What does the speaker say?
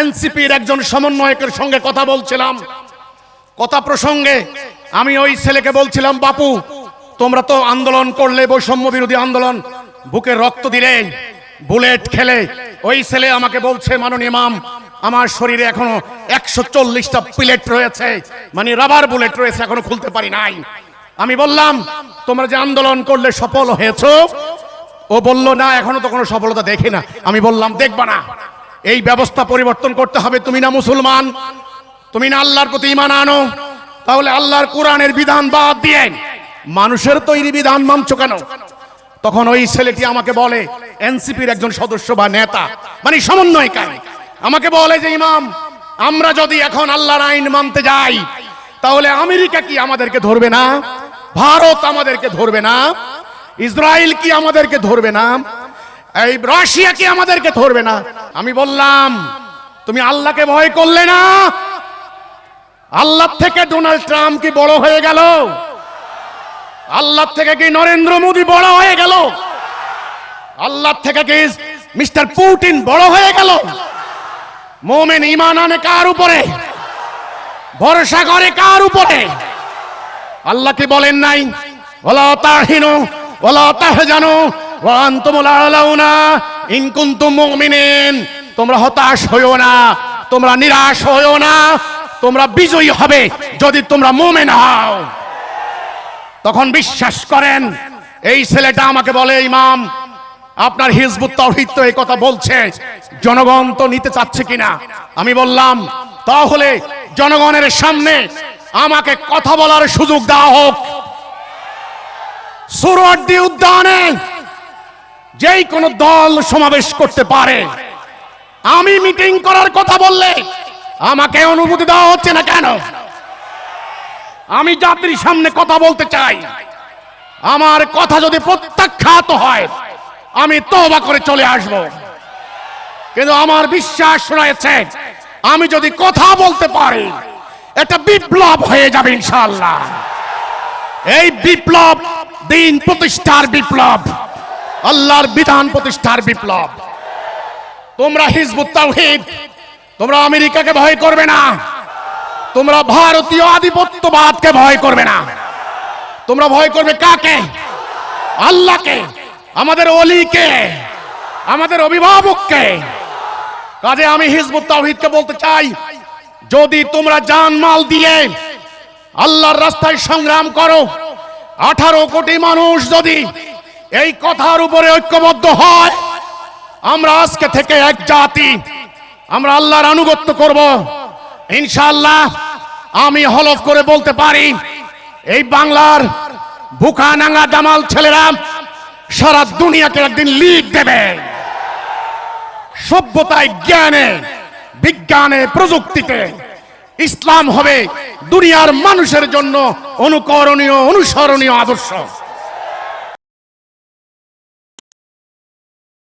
এনসিপির একজন সমন্বয়কের সঙ্গে কথা বলছিলাম। কথা প্রসঙ্গে আমি ওই ছেলেকে বলছিলাম, বাপু, তোমরা তো আন্দোলন করলে, বৈষম্য বিরোধী আন্দোলন, বুকে রক্ত দিলে, বুলেট খেলে। ওই ছেলে আমাকে বলছে, মাননীয় মাম আমার শরীরে এখনও একশো চল্লিশটা প্লেট রয়েছে মানে রাবার বুলেট রয়েছে, এখনও খুলতে পারি নাই। আমি বললাম, তোমরা যে আন্দোলন করলে সফল হয়েছো? ও বলল, না, এখনও তো কোনো সফলতা দেখি না। আমি বললাম, দেখবা না। এই ব্যবস্থা পরিবর্তন করতে হবে। তুমি না মুসলমান, তুমি না আল্লাহর প্রতি ইমান আনো, তাহলে আল্লাহর কোরআনের বিধান বাদ দিয়ে মানুষের তৈরি বিধান মানছো কেন? তখন ওই ছেলেটি আমাকে বলে, এনসিপির একজন সদস্য বা নেতা মানে সমন্বয়কারী, আমাকে বলে যে, ইমাম, আমরা যদি এখন আল্লাহর আইন মানতে যাই, তাহলে আমেরিকা কি আমাদেরকে ধরবে না? ভারত আমাদেরকে ধরবে না? ইসরায়েল কি আমাদেরকে ধরবে না? এই রাশিয়া কি আমাদেরকে ধরবে না? আমি বললাম, তুমি আল্লাহকে ভয় করলে না। আল্লাহ থেকে ডোনাল্ড ট্রাম্প কি বড় হয়ে গেল? আল্লাহ থেকে কি নরেন্দ্র মোদী বড় হয়ে গেল? আল্লাহ থেকে কি মিস্টার পুটিন বড় হয়ে গেল? মোমেন ইমান আনে কার উপরে? ভরসা করে কার উপরে? আল্লাহ কি বলেন নাই? ওলা তাহিনু ওলা তাহজানু তোমরা হতাশ হইও না, তোমরা নিরাশ হইও না, তোমরা বিজয়ী হবে যদি তোমরা মুমিন হও। তখন বিশ্বাস করেন, এই ছেলেটা আমাকে বলে, ইমাম, আপনার হিজবুত তাওহীদ তো এই কথা বলছে, জনগণ তো নিতে চাচ্ছে কিনা? আমি বললাম, তাহলে জনগণের সামনে আমাকে কথা বলার সুযোগ দেওয়া হোক। সুরওয়ার্দী উদ্যানে যেই কোন দল সমাবেশ করতে পারে। আমি মিটিং করার কথা বললে আমাকে অনুমতি দেওয়া হচ্ছে না কেন? আমি জাতির সামনে কথা বলতে চাই। আমার কথা যদি প্রত্যাখ্যাত হয়, আমি তওবা করে চলে আসব। কিন্তু আমার বিশ্বাস রয়েছে, আমি যদি কথা বলতে পারি, এটা বিপ্লব হয়ে যাবে ইনশাল্লাহ এই বিপ্লব দিন প্রতিষ্ঠার বিপ্লব। আল্লাহর বিধান প্রতিষ্ঠার বিপ্লব। তোমরা হিজবুত তাওহীদ, তোমরা আমেরিকাকে ভয় করবে না। তোমরা ভারতীয় আধিপত্যবাদকে ভয় করবে না। তোমরা ভয় করবে কাকে? আল্লাহকে, আমাদের অলিকে, আমাদের অভিভাবককে। কাজে আমি হিজবুত বলতে চাই, যদি তোমরা জান মাল দিয়ে আল্লাহর রাস্তায় সংগ্রাম করো, আঠারো কোটি মানুষ যদি এই কথার উপরে ঐক্যবদ্ধ হয়। আমরা আজকে থেকে এক জাতি। আমরা আল্লাহর আনুগত্য করব। ইনশাআল্লাহ আমি হলফ করে বলতে পারি, এই বাংলার বুকা নাঙ্গা জামাল ছেলেরা সারা দুনিয়াকে একদিন লিড দেবে। সভ্যতায়, জ্ঞানে, বিজ্ঞানে, প্রযুক্তিতে ইসলাম হবে দুনিয়ার মানুষের জন্য অনুকরণীয়, অনুসরণীয় আদর্শ।